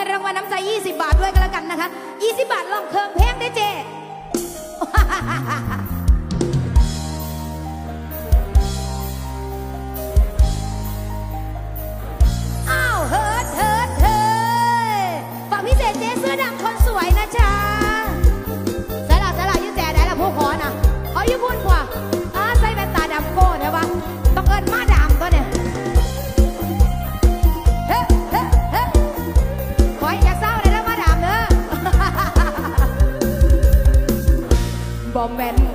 ินรางวัลน้ำใจ 20 บาทด้วยกันแล้วกันนะคะ 20 บาทลองเครื่องเพลงได้เจอ้าเฮิร์ดเฮิร์ดเฮ้ฝั่งพิเศษเจเสื้อดำคนสวยนะจ๊ะ comment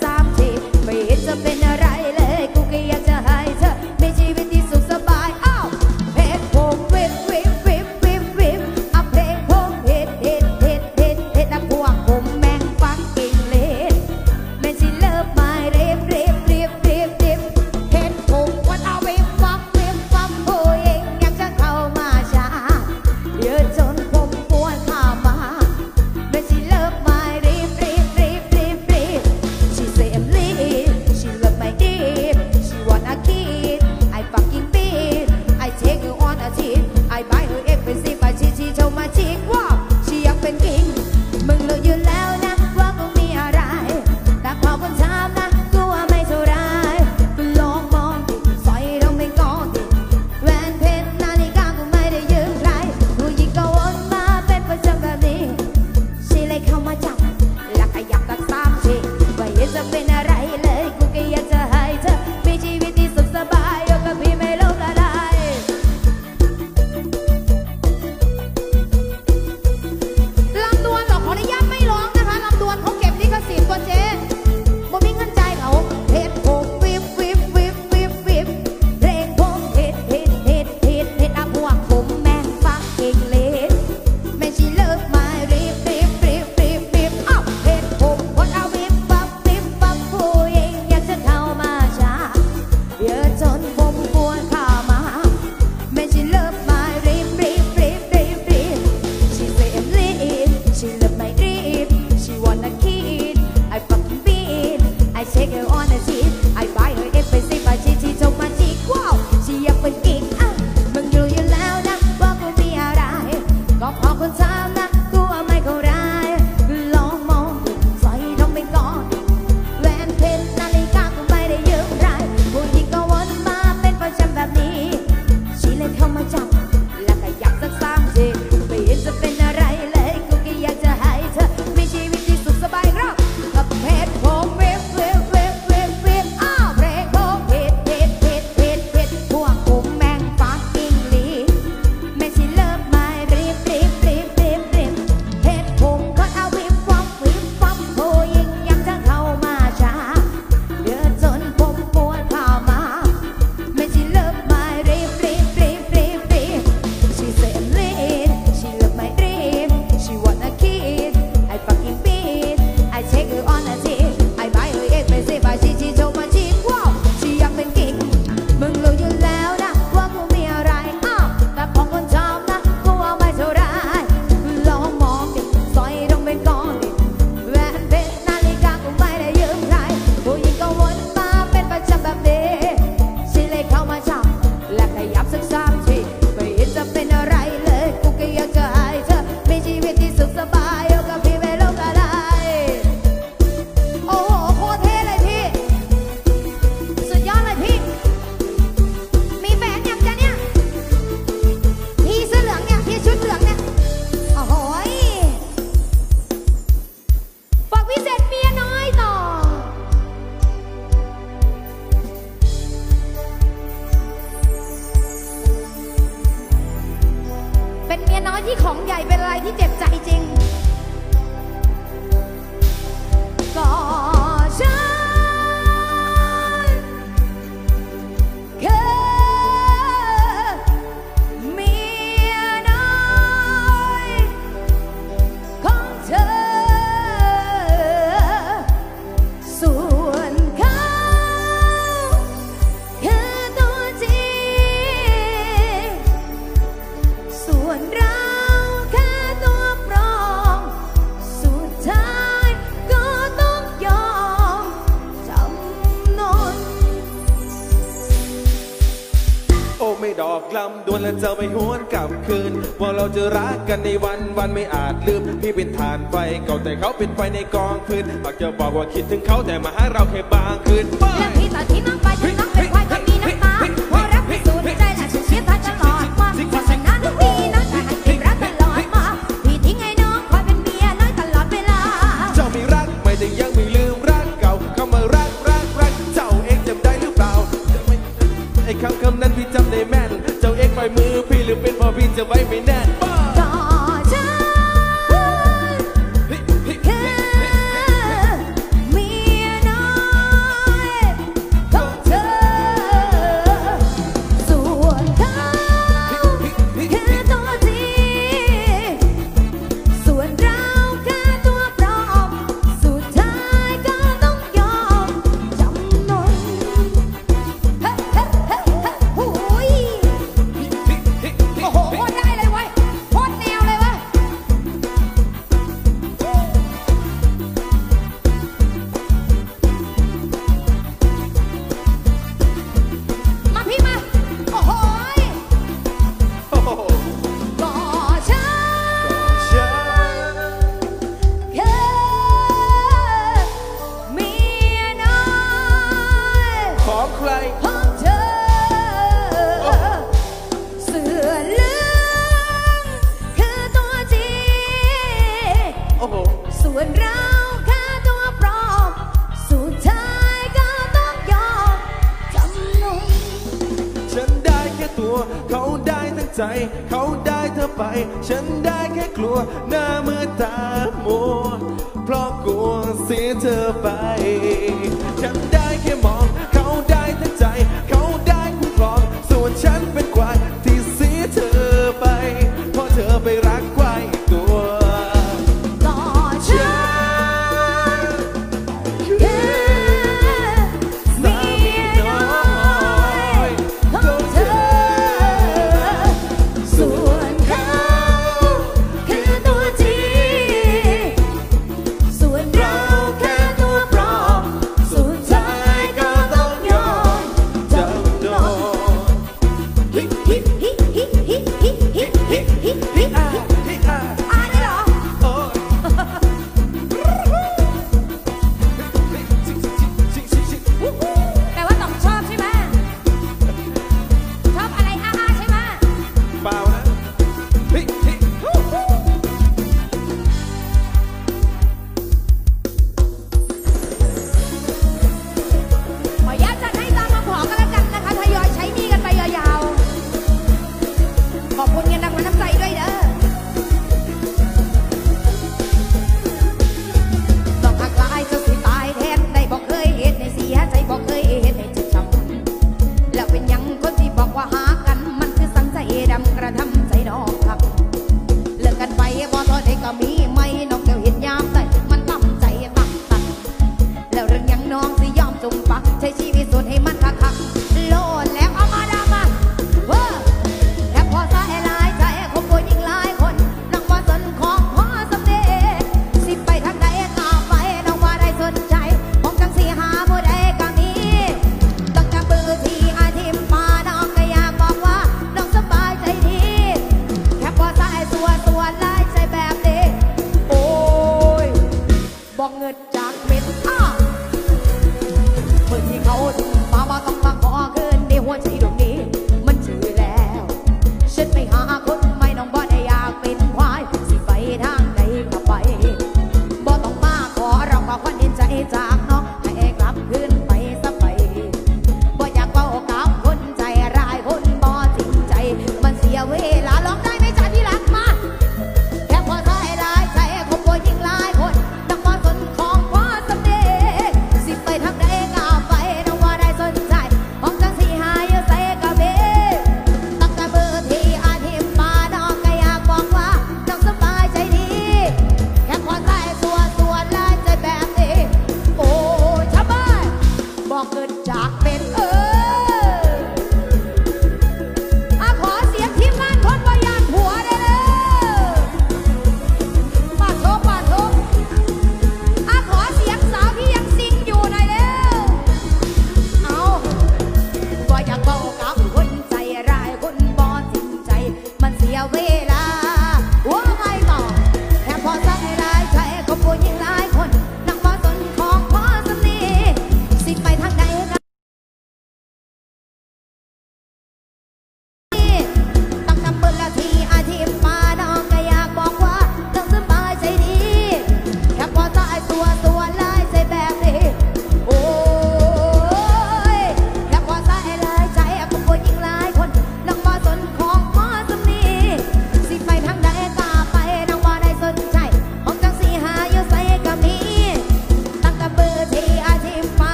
3ำดวนและจะไม่หวนกลับคืน ว่าเราจะรักกันในวันวันไม่อาจลืม พี่เป็นฐานไฟเก่าแต่เขาเป็นไฟในกองพื้นปากจะบอกว่าคิดถึงเขาแต่มาหาเราแค่บางคืน แล้พี่ตอที่น้องไปจะน้อง ว่เราแค่ตัวปลอมสุดท้ายก็ต้องยอมจำนนฉันได้แค่ตัว เขาได้ทั้งใจ เขาได้เธอไป ฉันได้แค่กลัว หน้ามือตาโมเพราะกลัวเสียเธอไป ฉันได้